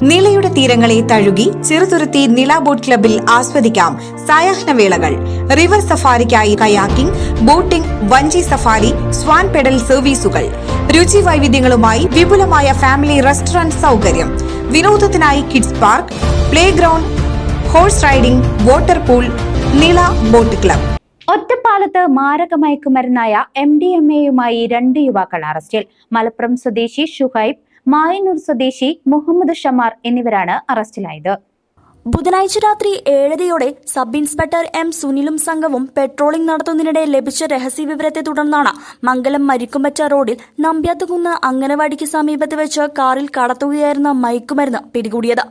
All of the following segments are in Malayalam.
നിളയുടെ തീരങ്ങളെ തഴുകി ചെറുതുരുത്തി നില ബോട്ട് ക്ലബിൽ ആസ്വദിക്കാം സായാഹ്ന വേളകൾ. റിവർ സഫാരിക്കായി കയാക്കിംഗ് ബോട്ടിംഗ് വഞ്ചി സഫാരി സ്വാൻ പെഡൽ സർവീസുകൾ. രുചി വൈവിധ്യങ്ങളുമായി വിപുലമായ ഫാമിലി റെസ്റ്റോറന്റ് സൗകര്യം. വിനോദത്തിനായി kids park play ground horse riding water pool Nila boat club. ഒറ്റപ്പാലത്ത് മാരക മയക്കുമരുന്നായ എം ഡി എം എയുമായി രണ്ട് യുവാക്കൾ അറസ്റ്റിൽ. മലപ്പുറം സ്വദേശി ഷുഹൈബ് മായന്നൂർ സ്വദേശി മുഹമ്മദ് ഷമാർ എന്നിവരാണ് അറസ്റ്റിലായത്. ബുധനാഴ്ച രാത്രി ഏഴരയോടെ സബ് ഇൻസ്പെക്ടർ എം സുനിലും സംഘവും പെട്രോളിംഗ് നടത്തുന്നതിനിടെ ലഭിച്ച രഹസ്യവിവരത്തെ തുടർന്നാണ് മംഗലം മരിക്കുമ്പറ്റ റോഡിൽ നമ്പ്യാത്തുകുന്ന് അംഗനവാടിക്ക് സമീപത്ത് വെച്ച് കാറിൽ കടത്തുകയായിരുന്ന മയക്കുമരുന്ന് പിടികൂടിയത്.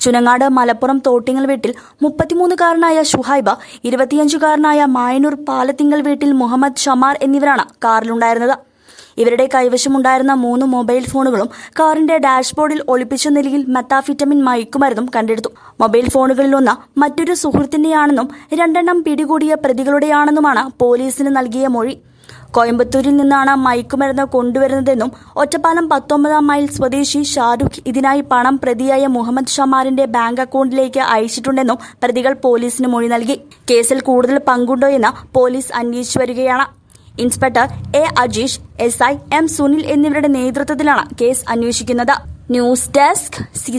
ചുനങ്ങാട് മലപ്പുറം തോട്ടിങ്ങൽ വീട്ടിൽ മുപ്പത്തിമൂന്നുകാരനായ ഷുഹൈബ ഇരുപത്തിയഞ്ചുകാരനായ മായനൂർ പാലത്തിങ്കൽ വീട്ടിൽ മുഹമ്മദ് ഷമാർ എന്നിവരാണ് കാറിലുണ്ടായിരുന്നത്. ഇവരുടെ കൈവശമുണ്ടായിരുന്ന മൂന്ന് മൊബൈൽ ഫോണുകളും കാറിന്റെ ഡാഷ്ബോർഡിൽ ഒളിപ്പിച്ച നിലയിൽ മെത്താഫിറ്റമിൻ മയക്കുമരുന്നും കണ്ടെടുത്തു. മൊബൈൽ ഫോണുകളിലൊന്ന് മറ്റൊരു സുഹൃത്തിന്റെയാണെന്നും രണ്ടെണ്ണം പിടികൂടിയ പ്രതികളുടെയാണെന്നുമാണ് പോലീസിന് നൽകിയ മൊഴി. കോയമ്പത്തൂരിൽ നിന്നാണ് മയക്കുമരുന്ന് കൊണ്ടുവരുന്നതെന്നും ഒറ്റപ്പാലം പത്തൊമ്പതാം മൈൽ സ്വദേശി ഷാരൂഖ് ഇതിനായി പണം പ്രതിയായ മുഹമ്മദ് ഷമാറിന്റെ ബാങ്ക് അക്കൗണ്ടിലേക്ക് അയച്ചിട്ടുണ്ടെന്നും പ്രതികൾ പോലീസിന് മൊഴി നൽകി. കേസിൽ കൂടുതൽ പങ്കുണ്ടോ എന്ന് പോലീസ് അന്വേഷിച്ചു വരികയാണ്. Inspector A Ajeesh S I M Sunil എന്നിവരുടെ നേതൃത്വത്തിലാണ് കേസ് അന്വേഷിക്കുന്നത്. News desk C